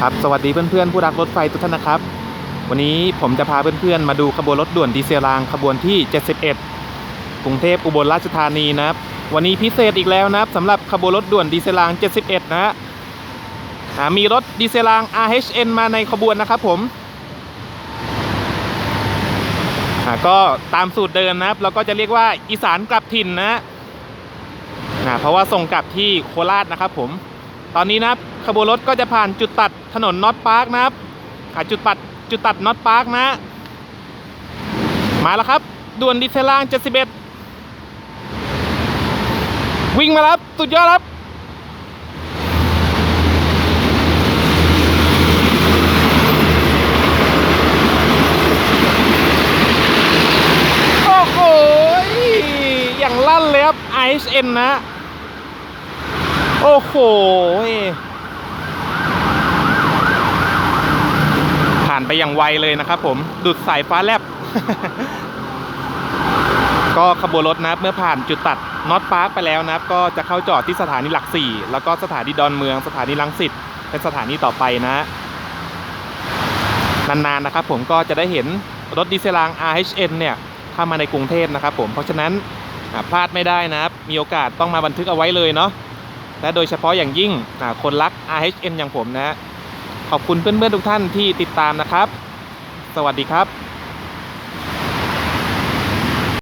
ครับสวัสดีเพื่อนๆผู้รักรถไฟทุกท่านนะครับ วันนี้ผมจะพาเพื่อนๆมาดูขบวนรถด่วนดีเซลรางขบวนที่ 71 กรุงเทพอุบลราชธานีนะครับ วันนี้พิเศษอีกแล้วนะครับสำหรับขบวนรถด่วนดีเซลราง 71 นะฮะมีรถดีเซลราง RHN มาในขบวนนะครับผมก็ตามสูตรเดิมนะครับ เราก็จะเรียกว่าอีสานกลับถิ่นนะฮะเพราะว่าส่งกลับที่โคราชนะครับผม ตอนนี้นะครับขบวนรถก็จะผ่านจุดตัดถนนน็อตพาร์คนะครับจุดตัดจุดตัดน็อตพาร์คนะ มาแล้วครับด่วนดีเซลาง 71 วิ่งมาแล้วครับ สุดยอดครับโอ้โหอย่างลั่นเลยครับ ISN นะ โอ้โหผ่านไปอย่างไวเลยนะครับผมดุดสายฟ้าแลบ ก็ขบวนรถนะครับเมื่อผ่านจุดตัดน็อตพาร์คไปแล้วนะครับก็จะเข้าจอดที่สถานีหลักสี่แล้วก็สถานีดอนเมือง สถานีลังสิตเป็นสถานีต่อไปนะฮะนานๆนะครับผมก็จะได้เห็นรถดีเซลราง RHN เนี่ยเข้ามาในกรุงเทพนะครับผมเพราะฉะนั้นพลาดไม่ได้นะครับมีโอกาสต้องมาบันทึกเอาไว้เลยเนาะ และโดยเฉพาะอย่างยิ่งคนรัก RHN อย่างผมนะฮะขอบคุณเพื่อนๆทุกท่านที่ติดตามนะครับ สวัสดีครับ